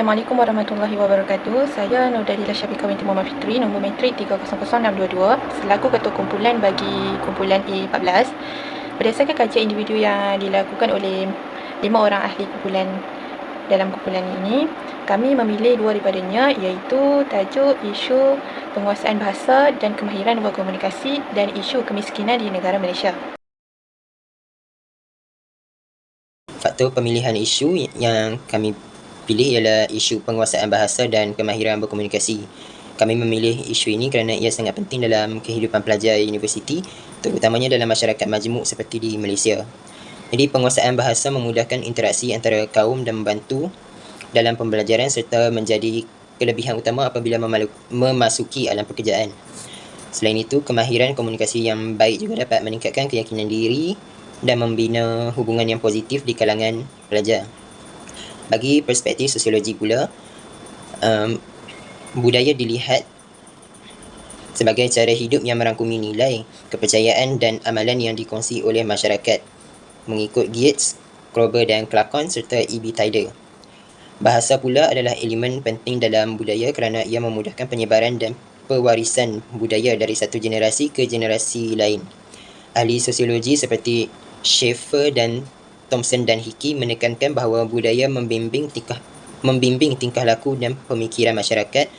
Assalamualaikum warahmatullahi wabarakatuh. Saya Nurdalila Syafiqah binti Muhammad Fitri, nombor matrik 300622, selaku ketua kumpulan bagi kumpulan A14. Berdasarkan kajian individu yang dilakukan oleh lima orang ahli kumpulan dalam kumpulan ini, kami memilih dua daripadanya iaitu tajuk isu penguasaan bahasa dan kemahiran berkomunikasi dan isu kemiskinan di negara Malaysia. Faktor pemilihan isu yang kami pilih ialah isu penguasaan bahasa dan kemahiran berkomunikasi. Kami memilih isu ini kerana ia sangat penting dalam kehidupan pelajar universiti, terutamanya dalam masyarakat majmuk seperti di Malaysia. Jadi penguasaan bahasa memudahkan interaksi antara kaum dan membantu dalam pembelajaran serta menjadi kelebihan utama apabila memasuki alam pekerjaan. Selain itu, kemahiran komunikasi yang baik juga dapat meningkatkan keyakinan diri dan membina hubungan yang positif di kalangan pelajar. Bagi perspektif sosiologi pula, um, budaya dilihat sebagai cara hidup yang merangkumi nilai, kepercayaan dan amalan yang dikongsi oleh masyarakat mengikut Gates, Krober dan Clarkon serta E.B. Tider. Bahasa pula adalah elemen penting dalam budaya kerana ia memudahkan penyebaran dan pewarisan budaya dari satu generasi ke generasi lain. Ahli sosiologi seperti Schaefer dan Thompson dan Hickey menekankan bahawa budaya membimbing tingkah membimbing tingkah laku dan pemikiran masyarakat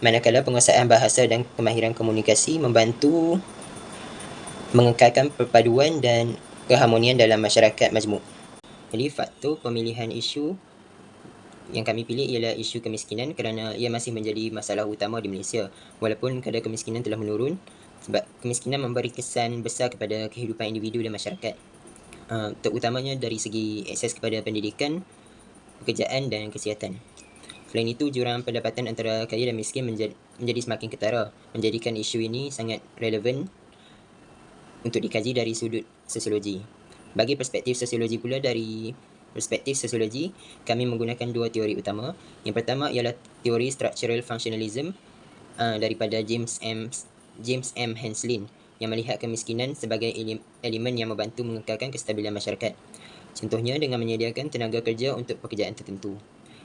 manakala penguasaan bahasa dan kemahiran komunikasi membantu mengekalkan perpaduan dan keharmonian dalam masyarakat majmuk. Jadi faktor pemilihan isu yang kami pilih ialah isu kemiskinan kerana ia masih menjadi masalah utama di Malaysia walaupun kadar kemiskinan telah menurun sebab kemiskinan memberi kesan besar kepada kehidupan individu dan masyarakat. Uh, terutamanya dari segi akses kepada pendidikan, pekerjaan dan kesihatan. Selain itu, jurang pendapatan antara kaya dan miskin menjadi, menjadi semakin ketara, menjadikan isu ini sangat relevan untuk dikaji dari sudut sosiologi. Bagi perspektif sosiologi pula dari perspektif sosiologi, kami menggunakan dua teori utama. Yang pertama ialah teori structural functionalism uh, daripada James M. James M. Henslin yang melihat kemiskinan sebagai elemen yang membantu mengekalkan kestabilan masyarakat. Contohnya dengan menyediakan tenaga kerja untuk pekerjaan tertentu.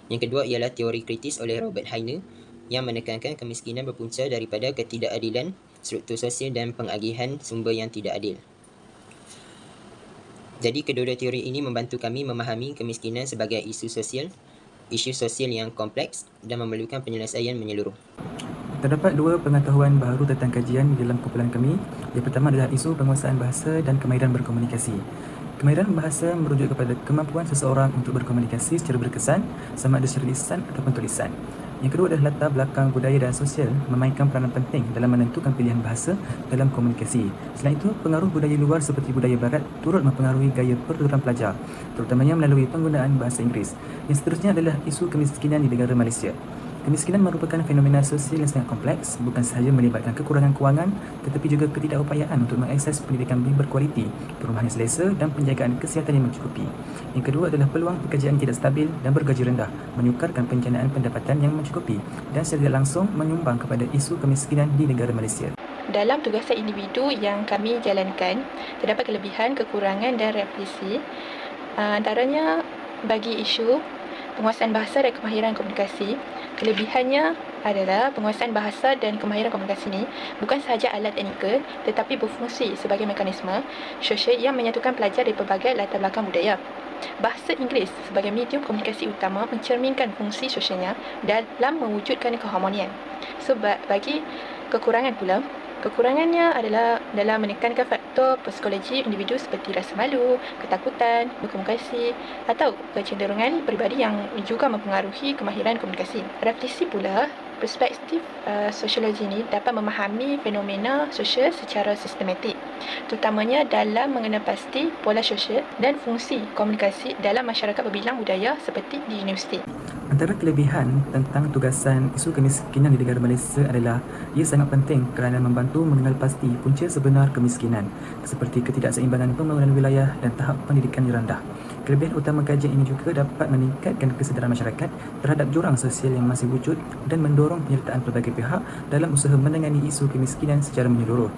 Yang kedua ialah teori kritis oleh Robert Heine yang menekankan kemiskinan berpunca daripada ketidakadilan struktur sosial dan pengagihan sumber yang tidak adil. Jadi kedua-dua teori ini membantu kami memahami kemiskinan sebagai isu sosial, isu sosial yang kompleks dan memerlukan penyelesaian menyeluruh. Terdapat dua pengetahuan baru tentang kajian di dalam kumpulan kami. Yang pertama adalah isu penguasaan bahasa dan kemahiran berkomunikasi. Kemahiran bahasa merujuk kepada kemampuan seseorang untuk berkomunikasi secara berkesan sama ada secara lisan ataupun tulisan. Yang kedua adalah latar belakang budaya dan sosial memainkan peranan penting dalam menentukan pilihan bahasa dalam komunikasi. Selain itu, pengaruh budaya luar seperti budaya barat turut mempengaruhi gaya pertuturan pelajar, terutamanya melalui penggunaan bahasa Inggeris. Yang seterusnya adalah isu kemiskinan di negara Malaysia. Kemiskinan merupakan fenomena sosial yang sangat kompleks, bukan sahaja melibatkan kekurangan kewangan tetapi juga ketidakupayaan untuk mengakses pendidikan yang berkualiti, perumahan yang selesa dan penjagaan kesihatan yang mencukupi. Yang kedua adalah peluang pekerjaan tidak stabil dan bergaji rendah, menyukarkan perencanaan pendapatan yang mencukupi dan secara langsung menyumbang kepada isu kemiskinan di negara Malaysia. Dalam tugasan individu yang kami jalankan, terdapat kelebihan, kekurangan dan refleksi. Antaranya bagi isu penguasaan bahasa dan kemahiran komunikasi, Kelebihannya adalah penguasaan bahasa dan kemahiran komunikasi ini bukan sahaja alat teknikal tetapi berfungsi sebagai mekanisme sosial yang menyatukan pelajar dari pelbagai latar belakang budaya. Bahasa Inggeris sebagai medium komunikasi utama mencerminkan fungsi sosialnya dalam mewujudkan keharmonian. Sebab bagi kekurangan pula, Kekurangannya adalah dalam menekankan faktor psikologi individu seperti rasa malu, ketakutan, berkomunikasi atau kecenderungan peribadi yang juga mempengaruhi kemahiran komunikasi. Refleksi pula perspektif uh, sosiologi ini dapat memahami fenomena sosial secara sistematik terutamanya dalam mengenal pasti pola sosial dan fungsi komunikasi dalam masyarakat berbilang budaya seperti di universiti. Antara kelebihan tentang tugasan isu kemiskinan di negara Malaysia adalah ia sangat penting kerana membantu mengenal pasti punca sebenar kemiskinan seperti ketidakseimbangan pembangunan wilayah dan tahap pendidikan yang rendah. Kelebihan utama kajian ini juga dapat meningkatkan kesedaran masyarakat terhadap jurang sosial yang masih wujud dan mendorong penyertaan pelbagai pihak dalam usaha menangani isu kemiskinan secara menyeluruh.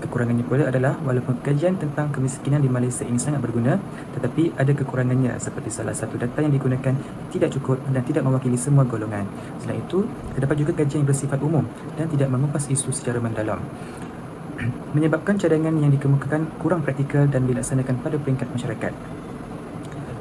Kekurangannya pula adalah walaupun kajian tentang kemiskinan di Malaysia ini sangat berguna tetapi ada kekurangannya seperti salah satu data yang digunakan tidak cukup dan tidak mewakili semua golongan. Selain itu, terdapat juga kajian yang bersifat umum dan tidak mengupas isu secara mendalam menyebabkan cadangan yang dikemukakan kurang praktikal dan dilaksanakan pada peringkat masyarakat.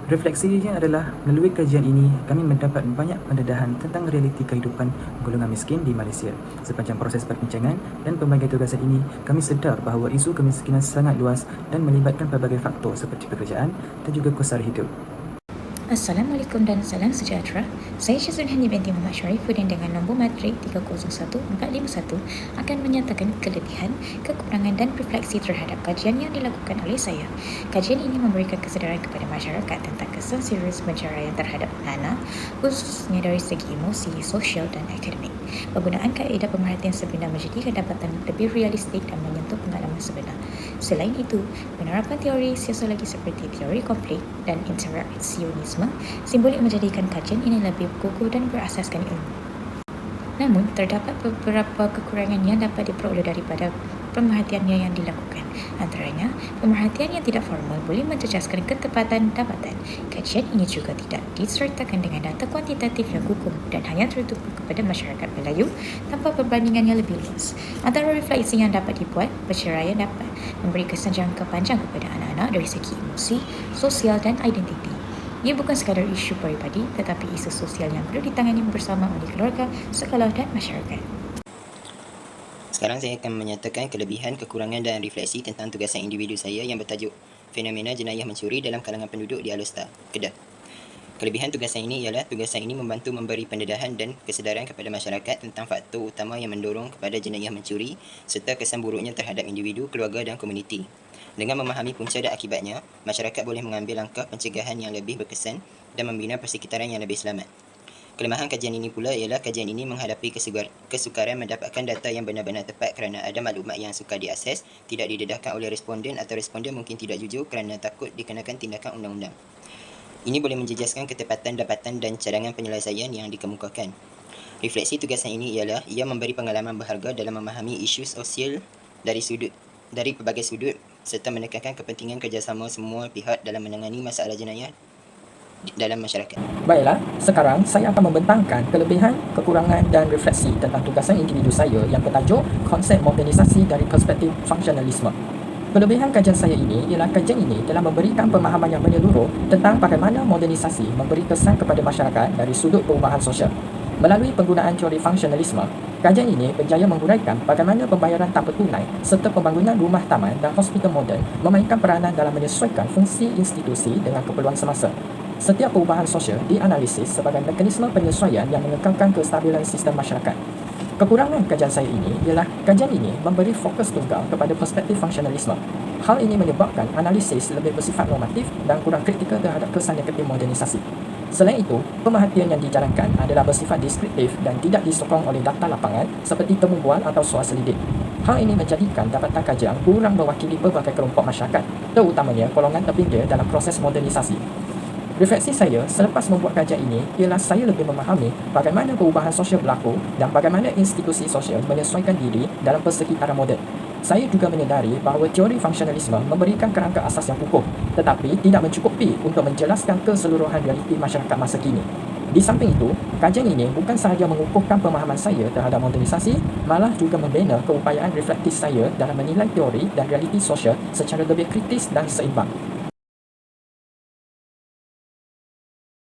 Refleksinya adalah melalui kajian ini kami mendapat banyak pendedahan tentang realiti kehidupan golongan miskin di Malaysia. Sepanjang proses perbincangan dan pembagian tugasan ini, kami sedar bahawa isu kemiskinan sangat luas dan melibatkan pelbagai faktor seperti pekerjaan dan juga kos sara hidup. Assalamualaikum dan salam sejahtera. Saya Syazul Hani binti Muhammad Syarifuddin dengan nombor matrik 301451 akan menyatakan kelebihan, kekurangan dan refleksi terhadap kajian yang dilakukan oleh saya. Kajian ini memberikan kesedaran kepada masyarakat tentang kesan serius pencarian terhadap anak, khususnya dari segi emosi, sosial dan akademik. Penggunaan kaedah pemerhatian sebenar menjadikan dapatan lebih realistik dan menyentuh pengalaman sebenar. Selain itu, penerapan teori sosiologi seperti teori konflik dan interaksionisme simbolik menjadikan kajian ini lebih kukuh dan berasaskan ilmu. Namun, terdapat beberapa kekurangan yang dapat diperoleh daripada pemerhatiannya yang dilakukan. Antaranya, pemerhatian yang tidak formal boleh mencecaskan ketepatan dapatan. Kajian ini juga tidak disertakan dengan data kuantitatif yang kukuh dan hanya tertutup kepada masyarakat Melayu tanpa perbandingan yang lebih luas. Antara refleksi yang dapat dibuat, perceraian dapat memberi kesan jangka panjang kepada anak-anak dari segi emosi, sosial dan identiti. Ia bukan sekadar isu peribadi tetapi isu sosial yang perlu ditangani bersama oleh keluarga, sekolah dan masyarakat. Sekarang saya akan menyatakan kelebihan, kekurangan dan refleksi tentang tugasan individu saya yang bertajuk Fenomena Jenayah Mencuri dalam Kalangan Penduduk di Alostar, Kedah. Kelebihan tugasan ini ialah tugasan ini membantu memberi pendedahan dan kesedaran kepada masyarakat tentang faktor utama yang mendorong kepada jenayah mencuri serta kesan buruknya terhadap individu, keluarga dan komuniti. Dengan memahami punca dan akibatnya, masyarakat boleh mengambil langkah pencegahan yang lebih berkesan dan membina persekitaran yang lebih selamat. Kelemahan kajian ini pula ialah kajian ini menghadapi kesukaran mendapatkan data yang benar-benar tepat kerana ada maklumat yang sukar diakses, tidak didedahkan oleh responden atau responden mungkin tidak jujur kerana takut dikenakan tindakan undang-undang. Ini boleh menjejaskan ketepatan dapatan dan cadangan penyelesaian yang dikemukakan. Refleksi tugasan ini ialah ia memberi pengalaman berharga dalam memahami isu sosial dari sudut dari pelbagai sudut serta menekankan kepentingan kerjasama semua pihak dalam menangani masalah jenayah dalam masyarakat. Baiklah, sekarang saya akan membentangkan kelebihan, kekurangan dan refleksi tentang tugasan individu saya yang bertajuk konsep modernisasi dari perspektif funksionalisme. Kelebihan kajian saya ini ialah kajian ini telah memberikan pemahaman yang menyeluruh tentang bagaimana modernisasi memberi kesan kepada masyarakat dari sudut perubahan sosial. Melalui penggunaan teori funksionalisme, kajian ini berjaya menguraikan bagaimana pembayaran tanpa tunai serta pembangunan rumah taman dan hospital moden memainkan peranan dalam menyesuaikan fungsi institusi dengan keperluan semasa. Setiap perubahan sosial dianalisis sebagai mekanisme penyesuaian yang mengekalkan kestabilan sistem masyarakat. Kekurangan kajian saya ini ialah kajian ini memberi fokus tunggal kepada perspektif funksionalisme. Hal ini menyebabkan analisis lebih bersifat normatif dan kurang kritikal terhadap kesan negatif modernisasi. Selain itu, pemerhatian yang dijalankan adalah bersifat deskriptif dan tidak disokong oleh data lapangan seperti temu bual atau soal selidik. Hal ini menjadikan dapatan kajian kurang mewakili pelbagai kelompok masyarakat, terutamanya golongan terpinggir dalam proses modernisasi. Refleksi saya selepas membuat kajian ini ialah saya lebih memahami bagaimana perubahan sosial berlaku dan bagaimana institusi sosial menyesuaikan diri dalam persekitaran moden. Saya juga menyedari bahawa teori funksionalisme memberikan kerangka asas yang kukuh tetapi tidak mencukupi untuk menjelaskan keseluruhan realiti masyarakat masa kini. Di samping itu, kajian ini bukan sahaja mengukuhkan pemahaman saya terhadap modernisasi, malah juga membina keupayaan reflektif saya dalam menilai teori dan realiti sosial secara lebih kritis dan seimbang.